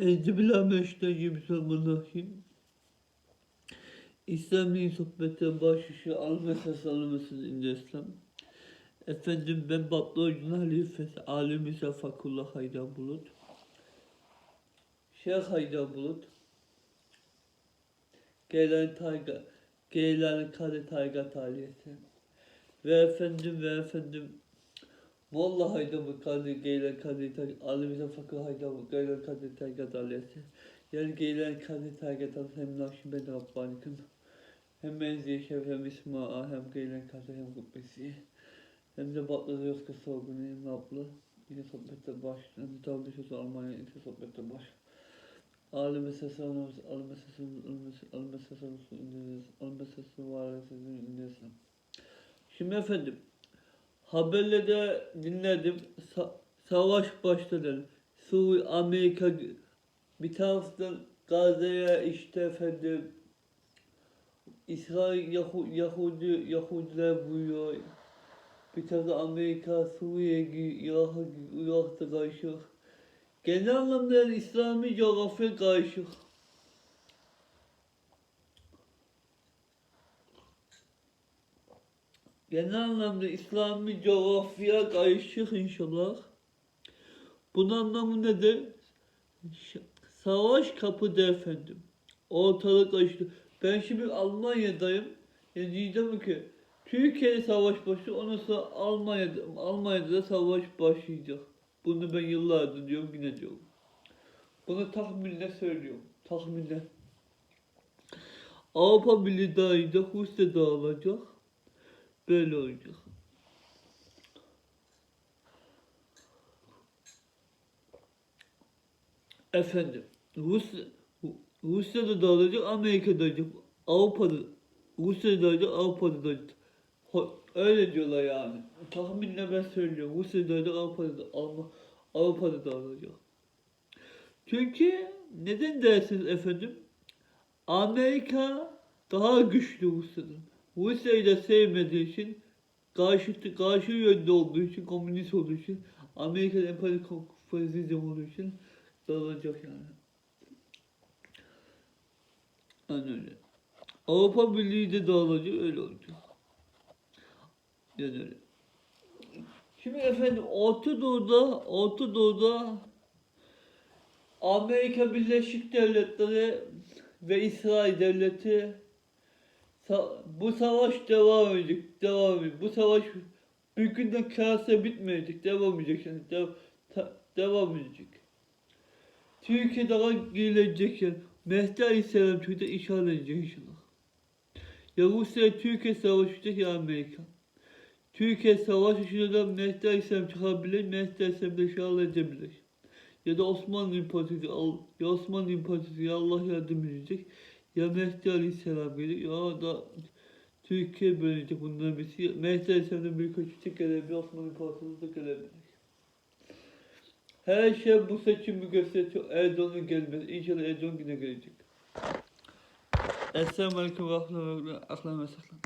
Euzubillahimineşşeytanirracim. İslami sohbete başlışı almasa almasın indi İslam. Efendim ben Batlı Hoca'nın halifesi Alim İsa Fakullah Haydar Bulut. Şeyh Haydar Bulut. Gelen Tayga, Gelen Kale Tayga Taliyesi. Ve efendim ve efendim Molla Haydar bu Kadir Geylen Kadir İsa Fakullah Haydar bu Geylen Kadir Tayga Taliyesi. Yani Geylen Kadir Tayga Taliyesi hem Nakşibend Rabbanikim. Hem Menziye Şerif hem İsma'a hem Geylen Kadir hem Kubbesi. Hem de Batlı Yozka Sorgunu hem Naplı. Yine sohbette baş. Hem de Tavlı Sözü Almanya yine sohbette baş. Alime sesi anamız, alime sesi, alime sesi, alime sesi, indiriz, alime var sizin indiriz. Şimdi efendim, haberlerde dinledim, sa- savaş başladı. Suriye, Amerika, bir taraftan Gazze'ye işte efendim, İsrail, Yahu, Yahudi, Yahudiler vuruyor. Bir tarafta Amerika, Suriye, Irak'a, Irak'ta karşı. Genel anlamda yani İslami coğrafya karışık. Genel anlamda İslami coğrafya karışık inşallah. Bunun anlamı nedir? Savaş kapıda efendim. Ortalık karıştı. Ben şimdi Almanya'dayım. Yani diyeceğim ki Türkiye'de savaş başlıyor. Ondan sonra Almanya'da, Almanya'da da savaş başlayacak. Bunu ben yıllardır diyorum yine diyorum. Bunu tahminle söylüyorum. Tahminle. Avrupa Birliği dahilde Rusya dağılacak. Böyle olacak. Efendim, Rusya, Rusya'da dağılacak, Amerika'da dağılacak, Avrupa'da, Rusya'da dağılacak, Avrupa'da dağılacak. Ho- Öyle diyorlar yani. Tahminle ben söylüyorum. Rusya'da dağılacak, Avrupa'da, da- Alma- Avrupa'da dağılacak. Çünkü neden dersiniz efendim? Amerika daha güçlü Rusya'dan. Rusya'yı da sevmediği için karşı, karşı yönde olduğu için, komünist olduğu için, Amerika'da emperyal faşizm olduğu için dağılacak yani. Aynen öyle. Avrupa Birliği de dağılacak, öyle olacak. Yani öyle. Şimdi efendim Orta Doğu'da, Orta Doğu'da Amerika Birleşik Devletleri ve İsrail Devleti bu savaş devam edecek, devam edecek. Bu savaş bir günden kârsa bitmeyecek, devam edecek yani, dev- ta- devam edecek. Türkiye daha gelecek yani. Mehdi Aleyhisselam Türkiye'de işgal edecek inşallah. Ya Rusya Türkiye savaşacak ya Amerika. Türkiye savaş içinde de Mehdi Aleyhisselam çıkabilir, Mehdi Aleyhisselam da işgal edebilir. Ya da Osmanlı İmparatorluğu, ya Osmanlı İmparatorluğu Allah yardım edecek. Ya Mehdi Aleyhisselam gelir ya da Türkiye bölecek bunların birisi. Mehdi Aleyhisselam'dan bir kaçıcı gelebilir, Osmanlı İmparatorluğu da gelebilir. Her şey bu seçimi gösteriyor. Erdoğan'ın gelmesi. İnşallah Erdoğan yine gelecek. Esselamu Aleyküm ve Rahmetullah ve Berekatuhu.